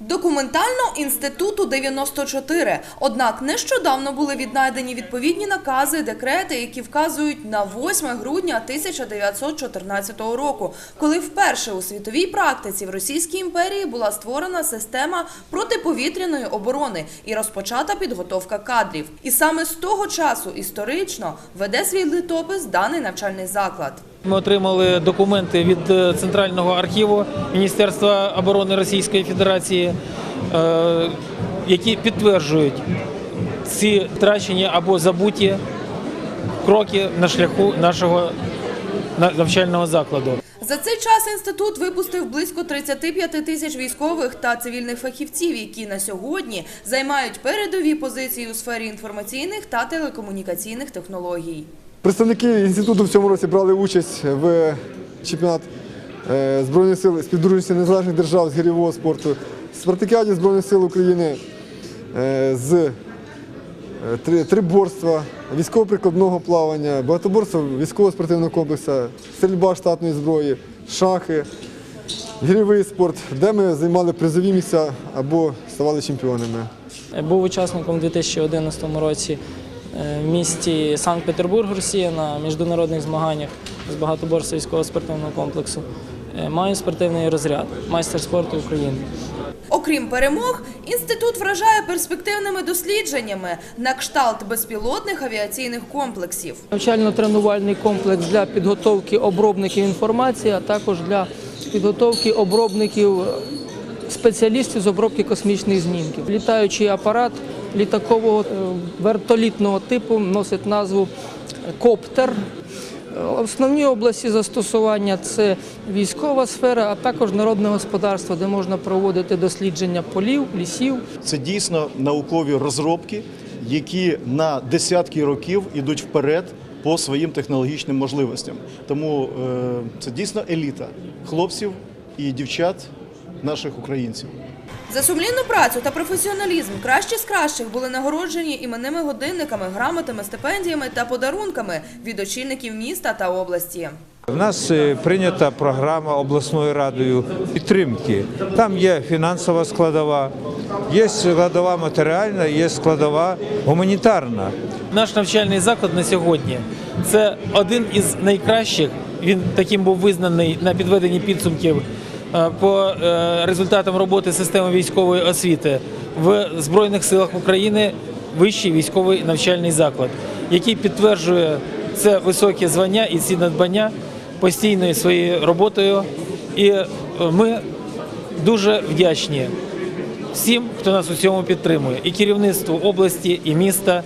Документально інституту 94. Однак нещодавно були віднайдені відповідні накази, декрети, які вказують на 8 грудня 1914 року, коли вперше у світовій практиці в Російській імперії була створена система протиповітряної оборони і розпочата підготовка кадрів. І саме з того часу історично веде свій літопис даний навчальний заклад. Ми отримали документи від е, Центрального архіву Міністерства оборони Російської Федерації, е, які підтверджують ці втрачені або забуті кроки на шляху нашого навчального закладу. За цей час інститут випустив близько 35 тисяч військових та цивільних фахівців, які на сьогодні займають передові позиції у сфері інформаційних та телекомунікаційних технологій. Представники інституту в цьому році брали участь в чемпіонат е, Збройних сил співдружності незалежних держав з гірьового спорту, спартакіаді Збройних сил України е, з е, триборства, військово-прикладного плавання, багатоборства військово-спортивного комплексу, стрільба штатної зброї, шахи, гірьовий спорт, де ми займали призові місця або ставали чемпіонами. Був учасником у 2011 році е, в місті Санкт-Петербург, Росія на міжнародних змаганнях з багатоборства військово спортивного комплексу. Е, Маю спортивний розряд, майстер спорту України. Окрім перемог, інститут вражає перспективними дослідженнями на кшталт безпілотних авіаційних комплексів. навчально-тренувальний комплекс для підготовки обробників інформації, а також для підготовки обробників е, спеціалістів з обробки космічних знімків. Літаючий апарат літакового е, вертолітного типу носить назву коптер. Основні області застосування це військова сфера, а також народне господарство, де можна проводити дослідження полів, лісів. Це дійсно наукові розробки, які на десятки років ідуть вперед по своїм технологічним можливостям. Тому е, це дійсно еліта хлопців і дівчат наших українців. За сумлінну працю та професіоналізм кращі з кращих були нагороджені іменними годинниками, грамотами, стипендіями та подарунками від очільників міста та області. У нас е, прийнята програма обласною радою підтримки. Там є фінансова складова, є складова матеріальна, є складова гуманітарна. Наш навчальний заклад на сьогодні це один із найкращих. Він таким був визнаний на підведенні підсумків по е, результатам роботи системи військової освіти в Збройних силах України. Вищий військовий навчальний заклад, який підтверджує це високе звання і ці надбання постійною своєю роботою. І е, ми дуже вдячні всім, хто нас у цьому підтримує, і керівництву області, і міста.